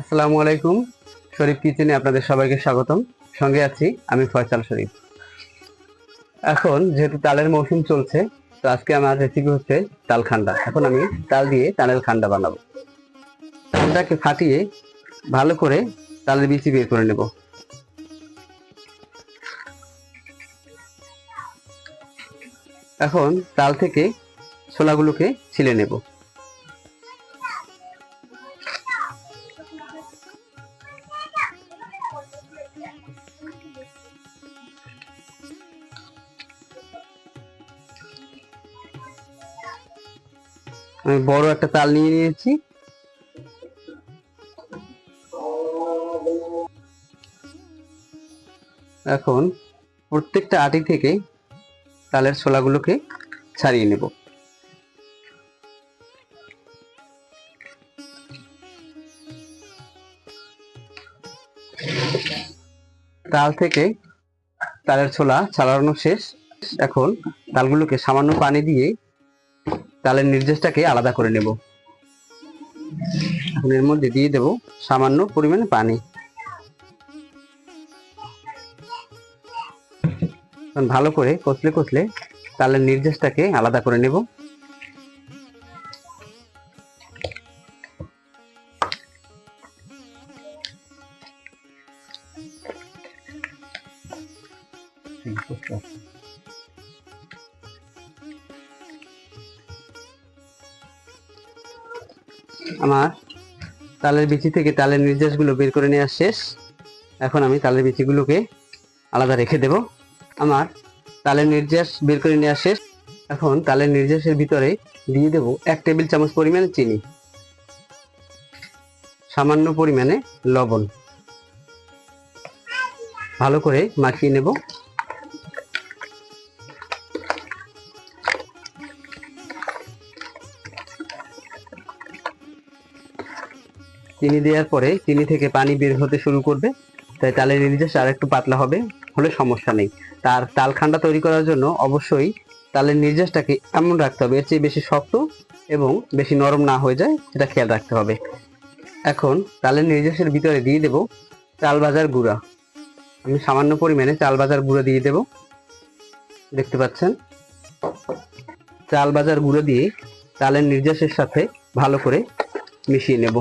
আসসালামু আলাইকুম। শরীফ কিচেনে আপনাদের সবাইকে স্বাগতম। সঙ্গে আছি আমি ফয়সাল শরীফ। এখন যেহেতু তালের মৌসুম চলছে, তো আজকে আমার রেসিপি হচ্ছে তাল খান্ডা। এখন আমি তাল দিয়ে তালের খান্ডা বানাবো। তালটাকে ফাটিয়ে ভালো করে তালের বিচি বের করে নেব। এখন তাল থেকে ছোলাগুলোকে ছিলে নেব। আমি বড় একটা তাল নিয়ে নিয়েছি। এখন প্রত্যেকটা আটি থেকে তালের ছোলাগুলোকে ছাড়িয়ে নেব। তাল থেকে তালের ছোলা ছাড়ানো শেষ। এখন তালগুলোকে সামান্য পানি দিয়ে তালের নির্দেশটাকে আলাদা করে নেব। এখন এর মধ্যে দিয়ে দেব সামান্য পরিমাণে পানি। ভালো করে কষলে কষলে তালের নির্দেশটাকে আলাদা করে নেব। আমার তালের বিচি থেকে তালের নির্যাসগুলো বের করে নেওয়া শেষ। এখন আমি তালের বিচিগুলোকে আলাদা রেখে দেব। আমার তালের নির্যাস বের করে নেওয়া শেষ। এখন তালের নির্যাসের ভিতরে দিয়ে দেব এক টেবিল চামচ পরিমাণে চিনি। সামান্য পরিমাণে লবণ। ভালো করে মাখিয়ে নেব। চিনি দেওয়ার পরে চিনি থেকে পানি বের হতে শুরু করবে। তাই তালের নির্যাস আর একটু পাতলা হবে, হলে সমস্যা নেই। তার তাল খান্ডা তৈরি করার জন্য অবশ্যই তালের নির্যাসটাকে এমন রাখতে হবে, এর চেয়ে বেশি শক্ত এবং বেশি নরম না হয়ে যায়, সেটা খেয়াল রাখতে হবে। এখন তালের নির্যাসের ভিতরে দিয়ে দেব চাল বাজার গুঁড়া। আমি সামান্য পরিমাণে চাল বাজার গুঁড়ো দিয়ে দেব। দেখতে পাচ্ছেন? চাল বাজার গুঁড়ো দিয়ে তালের নির্যাসের সাথে ভালো করে মিশিয়ে নেব।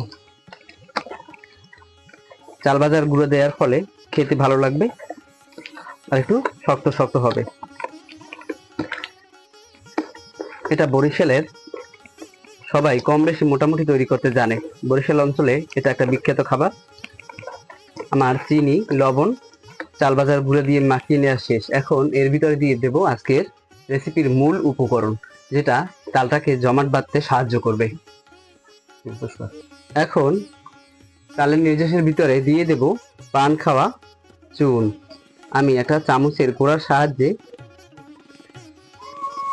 চাল ভাজার গুঁড়ো দেওয়ার ফলে খেতে ভালো লাগবে আর একটু শক্ত শক্ত হবে। এটা বরিশালের সবাই কম বেশি মোটামুটি তৈরি করতে জানে। বরিশাল অঞ্চলে এটা একটা বিখ্যাত খাবার। আমার চিনি, লবণ চাল ভাজার গুঁড়ো দিয়ে মাখিয়ে নেওয়া শেষ। এখন এর ভিতরে দিয়ে দেব আজকের রেসিপির মূল উপকরণ, যেটা তালটাকে জমাট বাঁধতে সাহায্য করবে। এখন তালের নির্যাসের ভিতরে দিয়ে দেব পান খাওয়া, চুন। আমি একটা চামচের গোড়ার সাহায্যে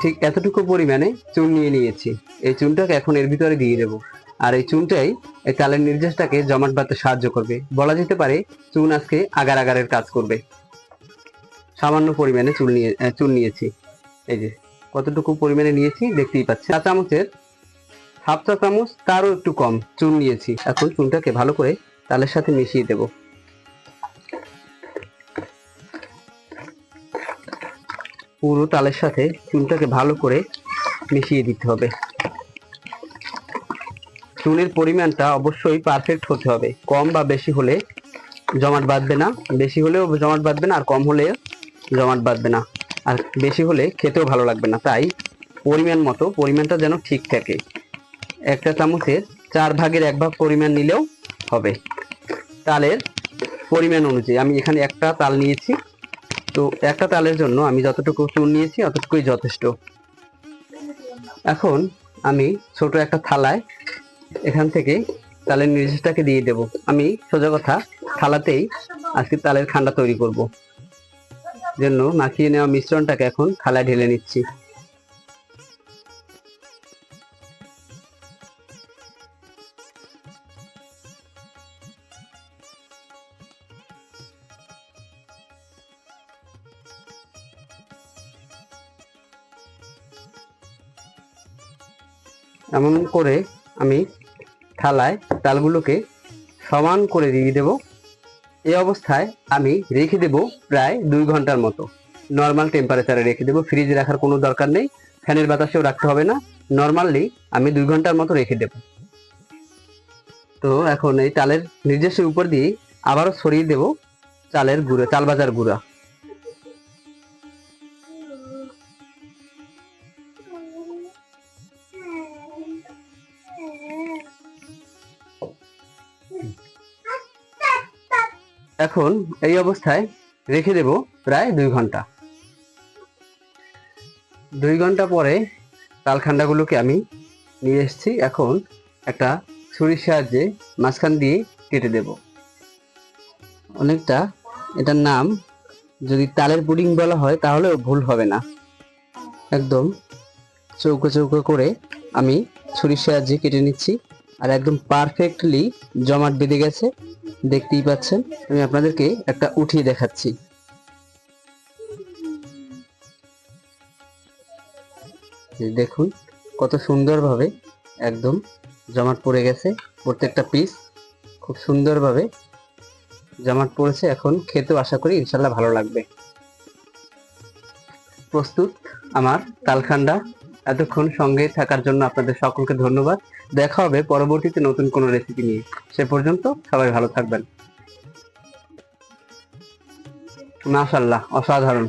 ঠিক এতটুকু পরিমাণে চুন নিয়ে নিয়েছি। এই চুনটাকে এখন এর ভিতরে দিয়ে দেব। আর এই চুনটাই এই তালের নির্যাসটাকে জমাট বাঁধতে সাহায্য করবে। বলা যেতে পারে চুন আজকে আগার আগারের কাজ করবে। সামান্য পরিমাণে চুন নিয়ে চুন নিয়েছি। এই যে, কতটুকু পরিমাণে নিয়েছি দেখতেই পাচ্ছি চা চামচের হাফ চা চামচ, তারও একটু কম, চুন নিয়েছি। এখন চুনটাকে ভালো করে তালের সাথে মিশিয়ে দেব। পুরো তালের সাথে চুনটাকে ভালো করে মিশিয়ে দিতে হবে। চুনের পরিমাণটা অবশ্যই পারফেক্ট হতে হবে। কম বা বেশি হলে জমাট বাঁধবে না, বেশি হলেও জমাট বাঁধবে না, আর কম হলে জমাট বাঁধবে না। আর বেশি হলে খেতেও ভালো লাগবে না। তাই পরিমাণ মতো, পরিমাণটা যেন ঠিক থাকে। একটা চামচের চার ভাগের এক ভাগ পরিমাণ নিলেও হবে। তালের পরিমাণ অনুযায়ী আমি এখানে একটা তাল নিয়েছি। তো একটা তালের জন্য আমি যতটুকু চুন নিয়েছি অতটুকুই যথেষ্ট। এখন আমি ছোট একটা থালায় এখান থেকে তালের নির্যাসটাকে দিয়ে দেব। আমি সোজা কথা থালাতেই আজকে তালের খান্ডা তৈরি করব। জন্য মাখিয়ে নেওয়া মিশ্রণটাকে এখন থালায় ঢেলে নিচ্ছি। এমন করে আমি থালায় তালগুলোকে সমান করে দিয়ে দেব। এই অবস্থায় আমি রেখে দেব প্রায় দুই ঘণ্টার মতো। নর্মাল টেম্পারেচারে রেখে দেব। ফ্রিজে রাখার কোনো দরকার নেই। ফ্যানের বাতাসেও রাখতে হবে না। নর্মালি আমি দুই ঘণ্টার মতো রেখে দেব। তো এখন এই চালের নিজস্ব উপর দিয়ে আবারও ছড়িয়ে দেব চালের গুঁড়ো, চাল বাজার গুঁড়া। এখন এই অবস্থায় রেখে দেব প্রায় দুই ঘণ্টা। দুই ঘণ্টা পরে তালখান্ডাগুলোকে আমি নিয়ে এসেছি এখন একটা ছুরির সাহায্যে মাঝখান দিয়ে কেটে দেব। অনেকটা এটার নাম যদি তালের পুডিং বলা হয় তাহলেও ভুল হবে না। একদম চৌকো চৌকো করে আমি ছুরির সাহায্যে কেটে নিচ্ছি। আর একদম পারফেক্টলি জমাট বেঁধে গেছে। দেখতেই পাচ্ছেন, আমি আপনাদেরকে একটা উঠিয়ে দেখাচ্ছি। দেখুন, কত সুন্দরভাবে একদম জমাট পড়ে গেছে, প্রত্যেকটা পিস খুব সুন্দরভাবে জমাট পড়েছে, এখন খেতেও আশা করি ইনশাল্লাহ ভালো লাগবে। প্রস্তুত আমার তালখান্ডা এতক্ষণ সঙ্গে থাকার জন্য আপনাদের সকলকে ধন্যবাদ। দেখা হবে পরবর্তীতে নতুন কোনো রেসিপি নিয়ে। সে পর্যন্ত সবাই ভালো থাকবেন। মাশাল্লাহ অসাধারণ।